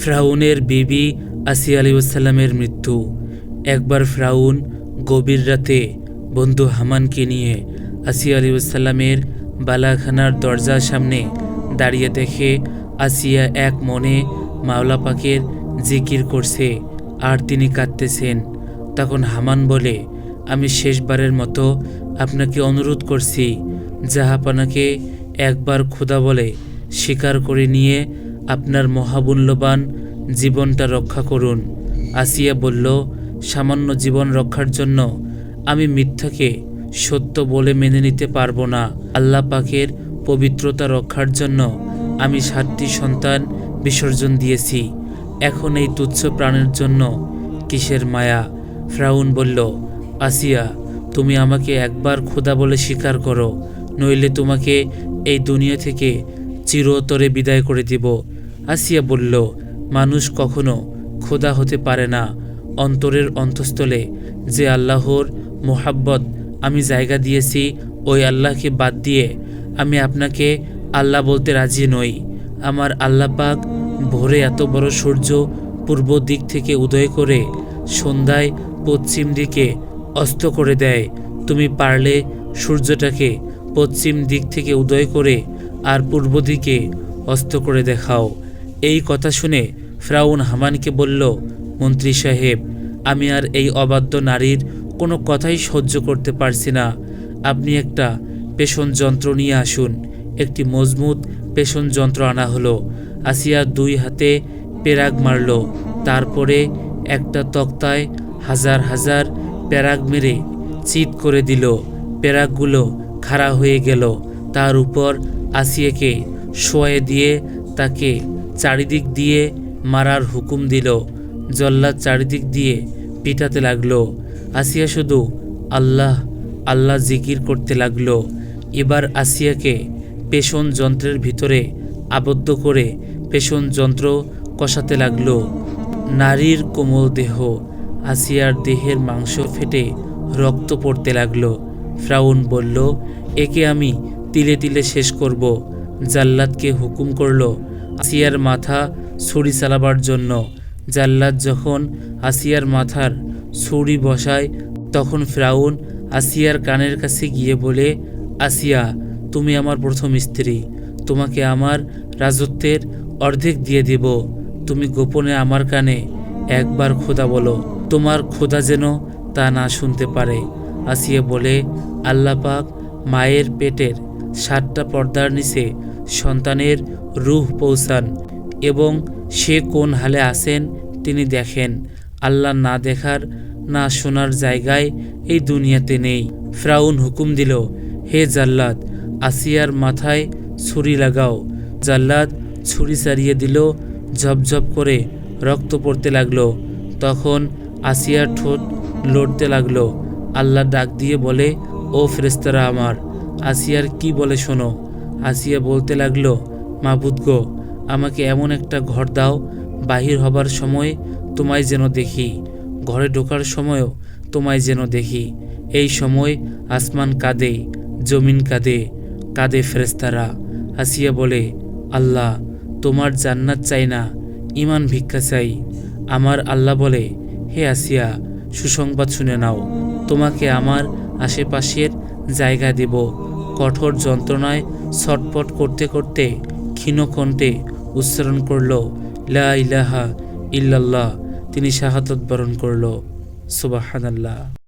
ফ্রাউনের বিবি আসিয়া আলিউসাল্লামের মৃত্যু। একবার ফ্রাউন গভীর রাতে বন্ধু হামানকে নিয়ে আসিয়া আলিউসাল্লামের বালাখানার দরজার সামনে দাঁড়িয়ে দেখে আসিয়া এক মনে মাওলা পাকের জিকির করছে, আর তিনি কাঁদতেছেন। তখন হামান বলে, আমি শেষবারের মতো আপনাকে অনুরোধ করছি জাহাপানাকে একবার খোদা বলে স্বীকার করে নিয়ে আপনার মহামূল্যবান জীবনটা রক্ষা করুন। আসিয়া বলল, সামান্য জীবন রক্ষার জন্য আমি মিথ্যাকে সত্য বলে মেনে নিতে পারব না। আল্লাহ পাকের পবিত্রতা রক্ষার জন্য আমি সাতটি সন্তান বিসর্জন দিয়েছি। এখন এই তুচ্ছ প্রাণের জন্য কিসের মায়া? ফ্রাউন বলল, আসিয়া, তুমি আমাকে একবার খোদা বলে স্বীকার করো, নইলে তোমাকে এই দুনিয়া থেকে চিরতরে বিদায় করে দিব। আসিয়া বলল, মানুষ কখনো খোদা হতে পারে না অন্তরের অন্তঃস্থলে। যে আল্লাহর মোহাব্বত আমি জায়গা দিয়েছি, ওই আল্লাহকে বাদ দিয়ে আমি আপনাকে আল্লাহ বলতে রাজি নই। আমার আল্লাহ পাক ভোরে এত বড় সূর্য পূর্ব দিক থেকে উদয় করে সন্ধ্যায় পশ্চিম দিকে অস্ত করে দেয়। তুমি পারলে সূর্যটাকে পশ্চিম দিক থেকে উদয় করে আর পূর্ব দিকে অস্ত করে দেখাও। এই কথা শুনে ফ্রাউন হামানকে বলল, মন্ত্রী সাহেব, আমি আর এই অবাধ্য নারীর কোনো কথাই সহ্য করতে পারছি না। আপনি একটা পেষণ যন্ত্র নিয়ে আসুন। একটি মজবুত পেষণ যন্ত্র আনা হলো। আসিয়া দুই হাতে পেরাগ মারল। তারপরে একটা তক্তায় হাজার হাজার প্যারাগ মেরে চিত করে দিল। প্যারাগগুলো খাড়া হয়ে গেল। তার উপর আসিয়াকে শোয়ে দিয়ে তাকে চারিদিক দিয়ে মারার হুকুম দিল, জল্লাদ চারিদিক দিয়ে পিটাতে লাগল। আসিয়া শুধু আল্লাহ আল্লাহ জিকির করতে লাগল। এবার আসিয়াকে পেষণ যন্ত্রের ভিতরে আবদ্ধ করে পেষণ যন্ত্র কষাতে লাগল। নারীর কোমল দেহ আসিয়ার দেহের মাংস ফেটে রক্ত পড়তে লাগল। ফ্রাউন বলল, একে আমি তিলে তিলে শেষ করব। জাল্লাদকে হুকুম করল আসিয়ার মাথা ছুরি চালাবার জন্য। জাল্লাদ যখন আসিয়ার মাথার ছুরি বসায়, তখন ফ্রাউন আসিয়ার কানের কাছে গিয়ে বলে, আসিয়া, তুমি আমার প্রথম স্ত্রী। তোমাকে আমার রাজত্বের অর্ধেক দিয়ে দেব। তুমি গোপনে আমার কানে একবার খোদা বলো। তোমার খোদা যেন তা না শুনতে পারে। আসিয়া বলে আল্লাপাক মায়ের পেটের সাতটা পর্দার নিচে সন্তানের রূহ পৌঁছান এবং সে কোন হালে আছেন তিনি দেখেন। আল্লাহ না দেখার, না শোনার জায়গায় এই দুনিয়াতে নেই। ফ্রাউন হুকুম দিল, হে জাল্লাদ, আসিয়ার মাথায় ছুরি লাগাও। জাল্লাদ ছুরি সারিয়ে দিল ঝপঝপ করে রক্ত পড়তে লাগল। তখন আসিয়ার ঠোঁট লড়তে লাগল। আল্লাহ ডাক দিয়ে বলে, ও ফেরেস্তারা আমার, আসিয়ার কি বলে শোনো? আসিয়া বলতে লাগল, মাবুদ গো, আমাকে এমন একটা ঘর দাও, বাহির হবার সময় তোমায় যেন দেখি, ঘরে ঢোকার সময়ও তোমায় যেন দেখি, এই সময় আসমান কাঁদে, জমিন কাঁদে কাঁদে ফেরেস্তারা আসিয়া বলে, আল্লাহ, তোমার জান্নাত চাই না ইমান ভিক্ষা চাই। আমার আল্লাহ বলে, হে আসিয়া, সুসংবাদ শুনে নাও, তোমাকে আমার আশেপাশের জায়গা দেব, কঠোর যন্ত্রণায় ছটপট করতে করতে ক্ষীণকণ্ঠে উচ্চারণ করল লা ইলাহা ইল্লাল্লাহ। তিনি শাহাদত বরণ করল সুবাহানাল্লাহ।